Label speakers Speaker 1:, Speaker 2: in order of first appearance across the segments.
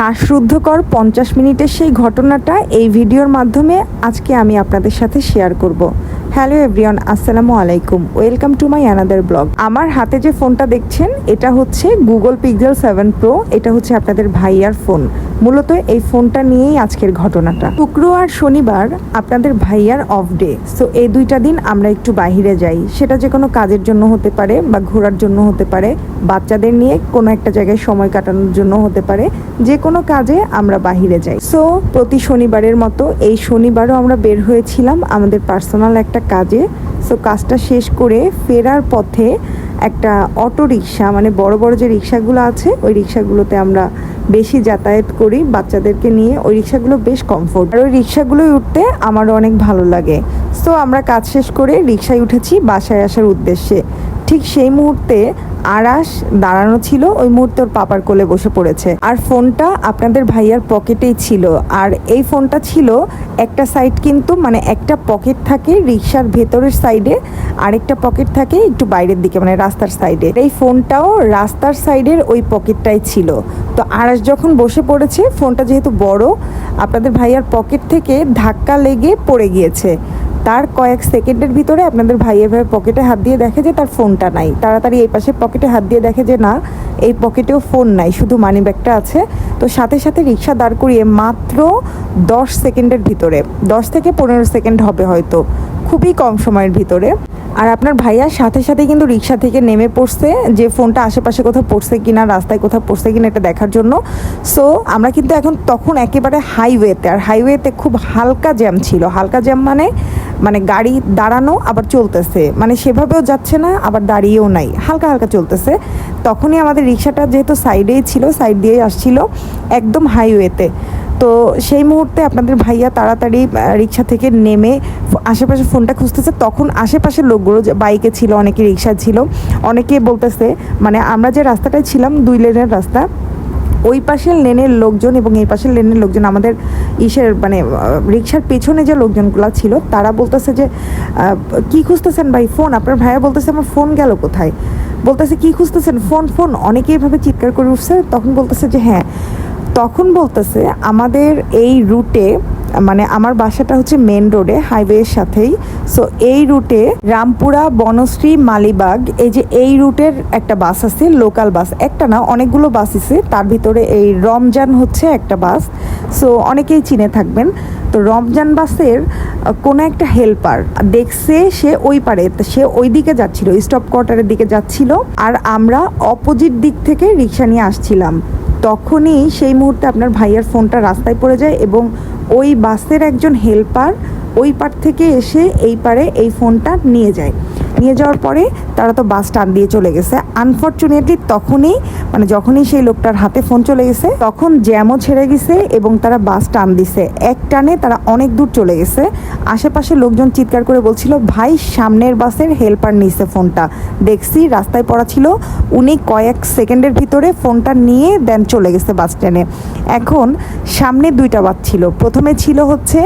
Speaker 1: শ্বাসরুদ্ধকর পঞ্চাশ মিনিটের সেই ঘটনাটা এই ভিডিওর মাধ্যমে আজকে আমি আপনাদের সাথে শেয়ার করব। হ্যালো এভরিওয়ান আসসালামু আলাইকুম। Welcome to my another blog আমার হাতে যে ফোনটা দেখছেন, এটা হচ্ছে গুগল পিকজেল সেভেন প্রো এটা হচ্ছে আপনাদের ভাইয়ার ফোন মূলত এই ফোনটা নিয়েই আজকের ঘটনাটা। শুক্র আর শনিবার আপনাদের ভাইয়ার অফ ডে সো এই দুইটা দিন আমরা একটু বাইরে যাই। সেটা যে কোনো কাজের জন্য হতে পারে বা ঘোরার জন্য হতে পারে, বাচ্চাদের নিয়ে কোনো একটা জায়গায় সময় কাটানোর জন্য হতে পারে, যে কোনো কাজে আমরা বাহিরে যাই। সো প্রতি শনিবারের মতো এই শনিবারও আমরা বের হয়েছিলাম আমাদের পার্সোনাল একটা কাজে। সো কাজটা শেষ করে ফেরার পথে একটা অটো রিক্সা মানে বড় বড় যে রিক্সাগুলো আছে, ওই রিক্সাগুলোতে আমরা বেশি যাতায়াত করি বাচ্চাদেরকে নিয়ে। ওই রিক্সাগুলো বেশ কমফোর্ট আর ওই রিক্সাগুলোয় উঠতে আমারও অনেক ভালো লাগে। সো আমরা কাজ শেষ করে রিক্সায় উঠেছি বাসায় আসার উদ্দেশ্যে। ঠিক সেই মুহূর্তে আরাস দাঁড়ানো ছিল ওই মুহূর্তে ওর পাপার কোলে বসে পড়েছে। আর ফোনটা আপনাদের ভাইয়ার পকেটেই ছিল। আর এই ফোনটা ছিল একটা সাইড কিন্তু মানে একটা পকেট থাকে রিক্সার ভেতরের সাইডে আরেকটা পকেট থাকে একটু বাইরের দিকে মানে রাস্তার সাইডে এই ফোনটাও রাস্তার সাইডের ওই পকেটটাই ছিল। তো আরাস যখন বসে পড়েছে, ফোনটা যেহেতু বড় আপনাদের ভাইয়ার পকেট থেকে ধাক্কা লেগে পড়ে গিয়েছে। তার কয়েক সেকেন্ডের ভিতরে আপনাদের ভাই ভাইয়ের পকেটে হাত দিয়ে দেখে যে তার ফোনটা নাই। তাড়াতাড়ি এই পাশে পকেটে হাত দিয়ে দেখে যে না, এই পকেটেও ফোন নাই, শুধু মানি ব্যাগটা আছে। তো সাথে সাথে রিক্সা দাঁড় করিয়ে মাত্র দশ সেকেন্ডের ভিতরে, দশ থেকে পনেরো সেকেন্ড হবে হয়তো। খুবই কম সময়ের ভিতরে। আর আপনার ভাইয়ার সাথে সাথে কিন্তু রিক্সা থেকে নেমে পড়ছে, যে ফোনটা আশেপাশে কোথাও পড়ছে কিনা, রাস্তায় কোথাও পড়ছে কিনা এটা দেখার জন্য। সো আমরা কিন্তু এখন তখন একেবারে হাইওয়েতে আর হাইওয়েতে খুব হালকা জ্যাম ছিল। হালকা জ্যাম মানে মানে গাড়ি দাঁড়ানো, আবার চলতেছে। মানে সেভাবেও যাচ্ছে না, আবার দাঁড়িয়েও নাই। হালকা হালকা চলতেছে। তখনই আমাদের রিক্সাটা যেহেতু সাইডেই ছিল সাইড দিয়েই আসছিল, একদম হাইওয়েতে তো সেই মুহূর্তে আপনাদের ভাইয়া তাড়াতাড়ি রিক্সা থেকে নেমে আশেপাশে ফোনটা খুঁজতেছে। তখন আশেপাশের লোকগুলো বাইকে ছিল, অনেকে রিক্সা ছিল, অনেকে বলতেছে মানে আমরা যে রাস্তাটায় ছিলাম, দুই লেনের রাস্তা, ওই পাশের লেনের লোকজন এবং এই পাশের লেনের লোকজন, আমাদের ইসের মানে রিক্সার পেছনে যে লোকজনগুলো ছিল, তারা বলতেছে যে কি খুঁজতেছেন ভাই? ফোন? আপনার ভাইয়া বলতেছে, আমার ফোন গেল কোথায়? বলতেছে, কি খুঁজতেছেন? Phone phone? অনেকেই এভাবে চিৎকার করে উঠছে, তখন বলতেছে যে হ্যাঁ তখন বলতেছে, আমাদের এই রুটে মানে আমার বাসাটা হচ্ছে মেন রোডে হাইওয়ের সাথেই। সো এই রুটে রামপুরা, বনশ্রী, মালিবাগ, এই যে এই রুটের একটা বাস আছে লোকাল বাস। একটা না, অনেকগুলো বাস আছে, তার ভিতরে এই রমজান হচ্ছে একটা বাস। সো অনেকেই চিনে থাকবেন। তো রমজান বাসের কোনো একটা হেল্পার দেখছে সে ওই পারে সে ওই দিকে যাচ্ছিল স্টপ কোয়ার্টারের দিকে যাচ্ছিল, আর আমরা অপোজিট দিক থেকে রিক্সা নিয়ে আসছিলাম। তখনই সেই মুহূর্তে আপনার ভাইয়ের ফোনটা রাস্তায় পড়ে যায় এবং ওই বাসের একজন হেল্পার ওই পার থেকে এসে এই পারে এই ফোনটা নিয়ে যায়। নিয়ে যাওয়ার পরে তারা তো বাস টান দিয়ে চলে গেছে। আনফর্চুনেটলি তখনই মানে যখনই সেই লোকটার হাতে ফোন চলে গেছে, তখন জ্যামও ছেড়ে গেছে এবং তারা বাস টান দিছে। এক টানে তারা অনেক দূর চলে গেছে। আশেপাশে লোকজন চিৎকার করে বলছিল, ভাই, সামনের বাসের হেল্পার নিছে ফোনটা দেখছি রাস্তায় পড়া ছিল। উনি কয়েক সেকেন্ডের ভিতরে ফোনটা নিয়ে দেন চলে গেছে বাস স্ট্যান্ডে এখন সামনে দুইটা বাস ছিল। প্রথমে ছিল হচ্ছে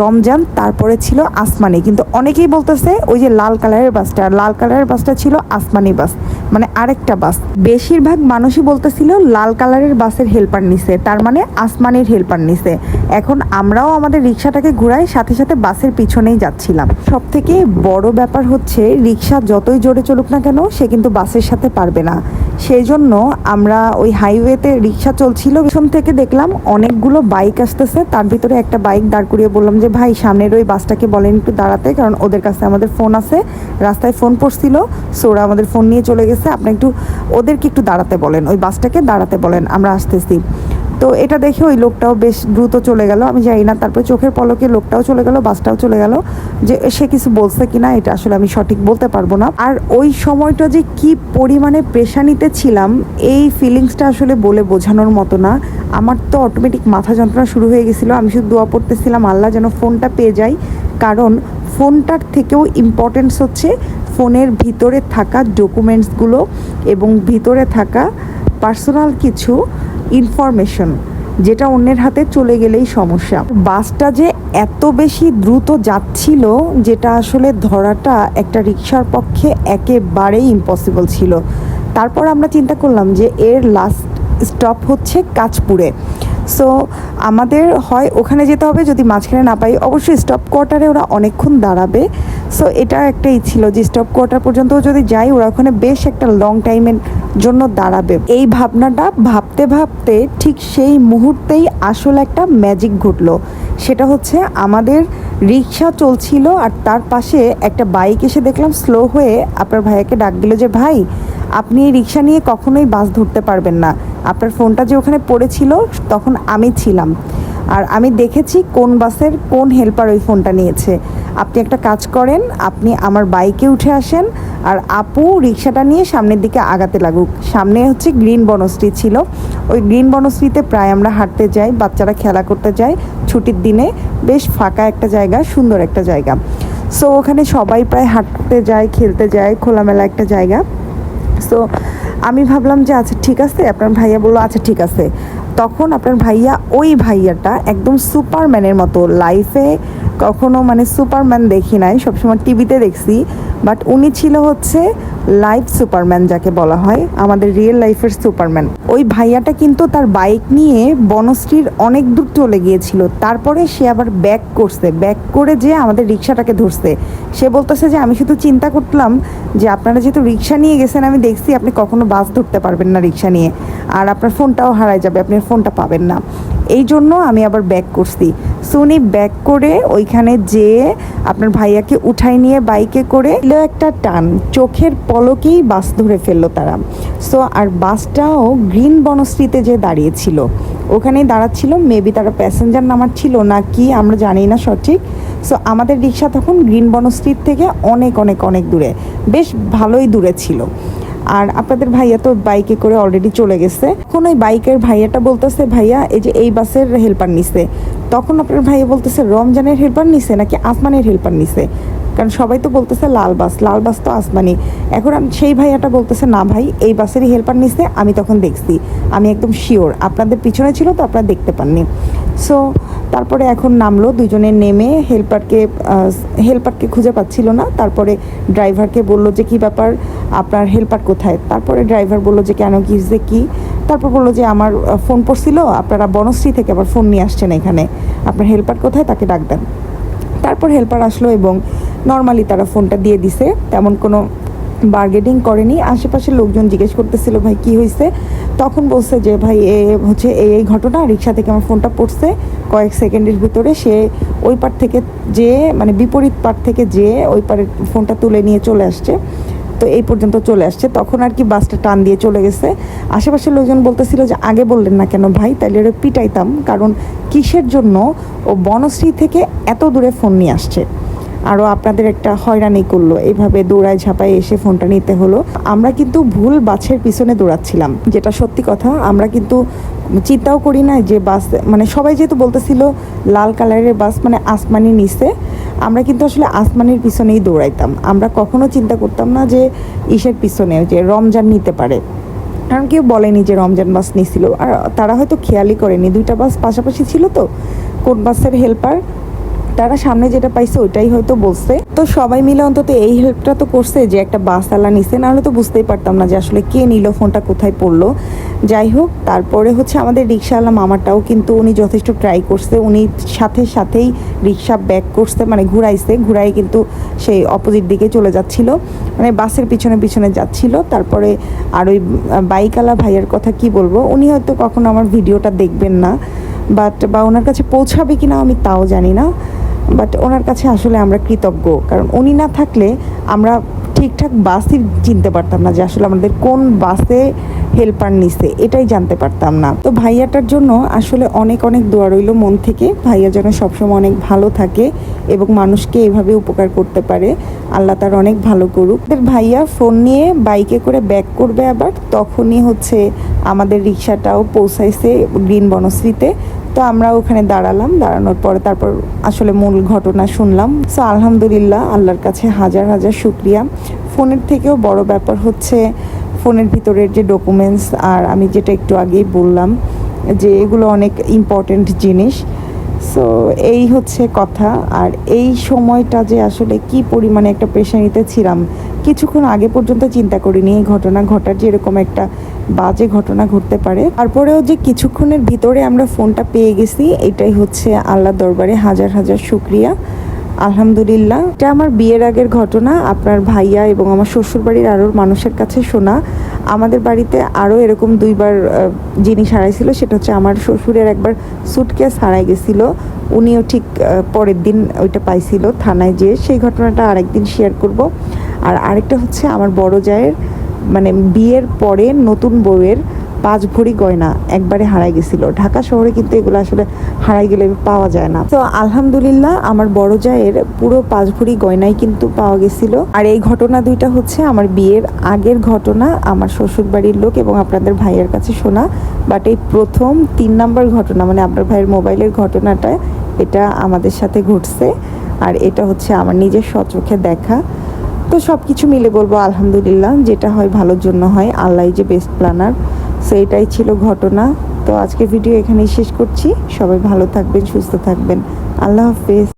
Speaker 1: রমজান, তারপরে ছিল আসমানি। কিন্তু অনেকেই বলতেছে, ওই যে লাল কালারের বাসটা, লাল কালারের বাসটা ছিল আসমানি বাস মানে আরেকটা বাস। বেশিরভাগ মানুষই বলতেছিল লাল কালারের বাসের হেল্পার নিছে, তার মানে আসমানির হেল্পার নিছে। এখন আমরাও আমাদের রিক্সাটাকে ঘুরাই, সাথে সাথে বাসের পিছনেই যাচ্ছিলাম। সব থেকে বড় ব্যাপার হচ্ছে রিক্সা যতই জোরে চলুক না কেন, সে কিন্তু বাসের সাথে পারবে না। সেই জন্য আমরা ওই হাইওয়েতে রিক্সা চলছিল। পিছন থেকে দেখলাম অনেকগুলো বাইক আসতেছে। তার ভিতরে একটা বাইক দাঁড় করিয়ে বললাম যে, ভাই, সামনের ওই বাসটাকে বলেন একটু দাঁড়াতে, কারণ ওদের কাছে আমাদের ফোন আছে। রাস্তায় ফোন পড়ছিল সোরা আমাদের ফোন নিয়ে চলে গেছে। আপনি একটু, ওদেরকে একটু দাঁড়াতে বলেন, ওই বাসটাকে দাঁড়াতে বলেন। আমরা আসতেছি। তো এটা দেখে ওই লোকটাও বেশ দ্রুত চলে গেল। আমি জানি না, তারপরে চোখের পলকে লোকটাও চলে গেল, বাসটাও চলে গেল যে সে কিছু বলছে কিনা, এটা আসলে আমি সঠিক বলতে পারব না। আর ওই সময়টা যে কি পরিমাণে প্রেশানিতে ছিলাম, এই ফিলিংসটা আসলে বলে বোঝানোর মতো না। আমার তো অটোমেটিক মাথা যন্ত্রণা শুরু হয়ে গেছিল, আমি শুধু দোয়া পড়তেছিলাম, আল্লাহ যেন ফোনটা পেয়ে যাই কারণ ফোনটার থেকেও ইম্পর্টেন্স হচ্ছে ফোনের ভিতরে থাকা ডকুমেন্টসগুলো এবং ভিতরে থাকা পার্সোনাল কিছু ইনফরমেশন, যেটা অন্যের হাতে চলে গেলেই সমস্যা। বাসটা যে এত বেশি দ্রুত যাচ্ছিল, যেটা আসলে ধরাটা একটা রিক্সার পক্ষে একেবারেই ইম্পসিবল ছিল। তারপর আমরা চিন্তা করলাম যে এর লাস্ট স্টপ হচ্ছে কাঁচপুরে। সো আমাদের হয় ওখানে যেতে হবে, যদি মাঝখানে না পাই, অবশ্যই স্টপ কোয়ার্টারে ওরা অনেকক্ষণ দাঁড়াবে। সো এটা একটাই ছিল যে স্টপ কোয়ার্টার পর্যন্ত যদি যাই, ওরা ওখানে বেশ একটা লং টাইমের জন্য দাঁড়াবে। এই ভাবনাটা ভাবতে ভাবতে ঠিক সেই মুহূর্তেই আসলে একটা ম্যাজিক ঘটলো। সেটা হচ্ছে আমাদের রিক্সা চলছিল আর তার পাশে একটা বাইক এসে দেখলাম স্লো হয়ে আপনার ভাইয়াকে ডাক দিল যে, ভাই, আপনি এই রিক্সা নিয়ে কখনোই বাস ধরতে পারবেন না। আপনার ফোনটা যে ওখানে পড়েছিল, তখন আমি ছিলাম। আর আমি দেখেছি কোন বাসের কোন হেল্পার ওই ফোনটা নিয়েছে। আপনি একটা কাজ করেন, আপনি আমার বাইকে উঠে আসেন, আর আপু রিক্সাটা নিয়ে সামনের দিকে আগাতে লাগুক। সামনে হচ্ছে গ্রিন বনশ্রী ছিল। ওই গ্রিন বনশ্রীতে প্রায় আমরা হাঁটতে যাই, বাচ্চারা খেলা করতে যায়। ছুটির দিনে বেশ ফাঁকা একটা জায়গা, সুন্দর একটা জায়গা। সো ওখানে সবাই প্রায় হাঁটতে যায়, খেলতে যায়, খোলামেলা একটা জায়গা। সো আমি ভাবলাম যে আচ্ছা ঠিক আছে। আপনার ভাইয়া বলল আচ্ছা ঠিক আছে। তখন আপনার ভাইয়া ওই ভাইয়াটা একদম সুপারম্যানের মতো লাইফে কখনো মানে সুপারম্যান দেখি নাই, সবসময় টিভিতে দেখছি। বাট উনি ছিল হচ্ছে লাইফ সুপারম্যান যাকে বলা হয়, আমাদের রিয়েল লাইফের সুপারম্যান। ওই ভাইয়াটা কিন্তু তার বাইক নিয়ে বনশ্রীর অনেক দূর চলে গিয়েছিল। তারপরে সে আবার ব্যাক করছে, ব্যাক করে যে আমাদের রিক্সাটাকে ধরছে। সে বলতেছে যে, আমি শুধু চিন্তা করলাম যে আপনারা যেহেতু রিক্সা নিয়ে গেছেন, আমি দেখছি আপনি কখনো বাস ধরতে পারবেন না রিক্সা নিয়ে। আর আপনার ফোনটাও হারায় যাবে, আপনি ফোনটা পাবেন না। এই জন্য আমি আবার ব্যাক করছি। সো উনি ব্যাক করে ওইখানে যেয়ে আপনার ভাইয়াকে উঠাই নিয়ে বাইকে করে এলো একটা টান। চোখের পলকেই বাস ধরে ফেলল তারা। সো আর বাসটাও গ্রিন বনশ্রীতে যে দাঁড়িয়েছিল, ওখানেই দাঁড়াচ্ছিল। মেবি তারা প্যাসেঞ্জার নামার ছিল না কি আমরা জানি না সঠিক। সো আমাদের রিক্সা তখন গ্রিন বনশ্রীর থেকে অনেক অনেক অনেক দূরে। বেশ ভালোই দূরে ছিল। আর আপনাদের ভাইয়া তো বাইকে করে অলরেডি চলে গেছে। এখন ওই বাইকের ভাইয়াটা বলতেছে, ভাইয়া, এই যে এই বাসের হেল্পার নিছে। তখন আপনার ভাইয়া বলতেছে, রমজানের হেল্পার নিছে নাকি আসমানের হেল্পার নিছে? কারণ সবাই তো বলতেছে, লাল বাস লাল বাস তো আসমানি। এখন আম- সেই ভাইয়াটা বলতেছে, না ভাই, এই বাসেরই হেল্পার নিছে, আমি তখন দেখছি। আমি একদম শিওর আপনাদের পিছনে ছিল তো আপনারা দেখতে পাননি। সো তারপরে এখন নামলো দুজনে নেমে হেল্পারকে হেল্পারকে খুঁজে পাচ্ছিল না। তারপরে ড্রাইভারকে বলল যে, কি ব্যাপার? আপনার হেল্পার কোথায়? তারপরে ড্রাইভার বলল যে, কেন কি যে কি? তারপর বলল যে, আমার ফোন পড়ছিল, আপনারা বনশ্রী থেকে আবার ফোন নিয়ে আসছেন এখানে। আপনার হেল্পার কোথায় তাকে ডাক দেন। তারপর হেল্পার আসলো এবং নর্মালি তারা ফোনটা দিয়ে দিছে, তেমন কোনো বার্গেনিং করেনি। আশেপাশের লোকজন জিজ্ঞেস করতেছিল, ভাই, কি হয়েছে তখন বলছে যে, ভাই, এ হচ্ছে এই এই ঘটনা, রিক্সা থেকে আমার ফোনটা পড়ছে। কয়েক সেকেন্ডের ভিতরে সে ওই পার থেকে যে মানে বিপরীত পার থেকে যে, ওই পারে ফোনটা তুলে নিয়ে চলে আসছে। তো এই পর্যন্ত চলে আসছে। তখন আর কি বাসটা টান দিয়ে চলে গেছে। আশেপাশের লোকজন বলতেছিল যে, আগে বললেন না কেন ভাই? তাইলে ওরা পিটাইতাম। কারণ কিসের জন্য ও বনশ্রী থেকে এত দূরে ফোন নিয়ে আসছে। আরও আপনাদের একটা হয়রানি করল। এইভাবে দৌড়ায় ঝাঁপায় এসে ফোনটা নিতে হলো। আমরা কিন্তু ভুল বাসের পিছনে দৌড়াচ্ছিলাম, যেটা সত্যি কথা। আমরা কিন্তু চিন্তাও করি না যে বাস মানে সবাই যেহেতু বলতেছিল, লাল কালারের বাস মানে আসমানি নিচে। আমরা কিন্তু আসলে আসমানের পিছনেই দৌড়াইতাম। আমরা কখনো চিন্তা করতাম না যে ইসের পিছনে যে রমজান নিতে পারে। কারণ কেউ বলেনি যে রমজান বাস নিছিল। আর তারা হয়তো খেয়ালই করেনি। দুইটা বাস পাশাপাশি ছিল তো। কোন বাসের হেল্পার তারা সামনে যেটা পাইছে ওইটাই হয়তো বলছে। তো সবাই মিলে অন্তত এই হেল্পটা তো করছে যে একটা বাস আলা নিছে। নাহলে তো বুঝতেই পারতাম না যে আসলে কে নিল, ফোনটা কোথায় পড়ল। যাই হোক, তারপরে হচ্ছে আমাদের রিক্সাওয়ালা মামাটাও কিন্তু উনি যথেষ্ট ট্রাই করছে। উনি সাথে সাথেই রিক্সা ব্যাক করছে মানে ঘুরাইছে। ঘুরাই কিন্তু সেই অপোজিট দিকে চলে যাচ্ছিল। মানে বাসের পিছনে পিছনে যাচ্ছিল। তারপরে আর ওই বাইকওয়ালা ভাইয়ের কথা কি বলব? উনি হয়তো কখনো আমার ভিডিওটা দেখবেন না। বাট বা ওনার কাছে পৌঁছাবে কিনা আমি তাও জানি না। বাট ওনার কাছে আসলে আমরা কৃতজ্ঞ। কারণ উনি না থাকলে আমরা ঠিকঠাক বাসই চিনতে পারতাম না যে আসলে আমাদের কোন বাসে হেল্পার নিছে, এটাই জানতে পারতাম না। তো ভাইয়াটার জন্য আসলে অনেক অনেক দোয়া রইল মন থেকে। ভাইয়া যেন সবসময় অনেক ভালো থাকে এবং মানুষকে এভাবে উপকার করতে পারে। আল্লাহ তার অনেক ভালো করুক। ভাইয়া ফোন নিয়ে বাইকে করে ব্যাক করবে আবার। তখনই হচ্ছে আমাদের রিক্সাটাও পৌঁছাইছে গ্রিন বনশ্রীতে। তো আমরা ওখানে দাঁড়ালাম, দাঁড়ানোর পরে তারপর আসলে মূল ঘটনা শুনলাম। সো আলহামদুলিল্লাহ, আল্লাহর কাছে হাজার হাজার শুক্রিয়া। ফোনের থেকেও বড় ব্যাপার হচ্ছে, ফোনের ভিতরের যে ডকুমেন্টস আর আমি যেটা একটু আগেই বললাম যে এগুলো অনেক ইম্পর্ট্যান্ট জিনিস। সো এই হচ্ছে কথা। আর এই সময়টা যে আসলে কি পরিমাণে একটা পেশানিতে ছিলাম, কিছুক্ষণ আগে পর্যন্ত চিন্তা করিনি। এই ঘটনা ঘটার যে এরকম একটা বাজে ঘটনা ঘটতে পারে। তারপরেও যে কিছুক্ষণের ভিতরে আমরা ফোনটা পেয়ে গেছি, এটাই হচ্ছে আল্লাহ দরবারে হাজার হাজার শুক্রিয়া। আলহামদুলিল্লাহ। এটা আমার বিয়ের আগের ঘটনা। আপনার ভাইয়া এবং আমার শ্বশুরবাড়ির আরও মানুষের কাছে শোনা। আমাদের বাড়িতে আরও এরকম দুইবার জিনিস হারাইছিল সেটা হচ্ছে আমার শ্বশুরের একবার সুটকেস হারাই গেছিল। উনিও ঠিক পরের দিন ওইটা পাইছিল থানায় যেয়ে। সেই ঘটনাটা আরেকদিন শেয়ার করব। আর আরেকটা হচ্ছে আমার বড় জায়ের মানে বিয়ের পরে নতুন বউয়ের পাঁচ ভরি গয়না একবারে হারাই গেছিল। ঢাকা শহরে কিন্তু এগুলো আসলে হারাই গেলে পাওয়া যায় না। তো আলহামদুলিল্লাহ আমার বড় জায়ের পুরো পাঁচ ভরি গয়নাই কিন্তু পাওয়া গেছিল। আর এই ঘটনা দুইটা হচ্ছে আমার বিয়ের আগের ঘটনা আমার শ্বশুর বাড়ির লোক এবং আপনাদের ভাইয়ের কাছে শোনা। বাট এই প্রথম তিন নাম্বার ঘটনা মানে আপনার ভাইয়ের মোবাইলের ঘটনাটা, এটা আমাদের সাথে ঘটছে। আর এটা হচ্ছে আমার নিজের সচোখে দেখা। তো সব কিছু মিলে বলব আলহামদুলিল্লাহ, যেটা হয় ভালোর জন্য হয়। আল্লাহ যে বেস্ট প্ল্যানার সো এটাই ছিল ঘটনা। তো আজকে ভিডিও এখানেই শেষ করছি। সবাই ভালো থাকবেন, সুস্থ থাকবেন। আল্লাহ হাফেজ।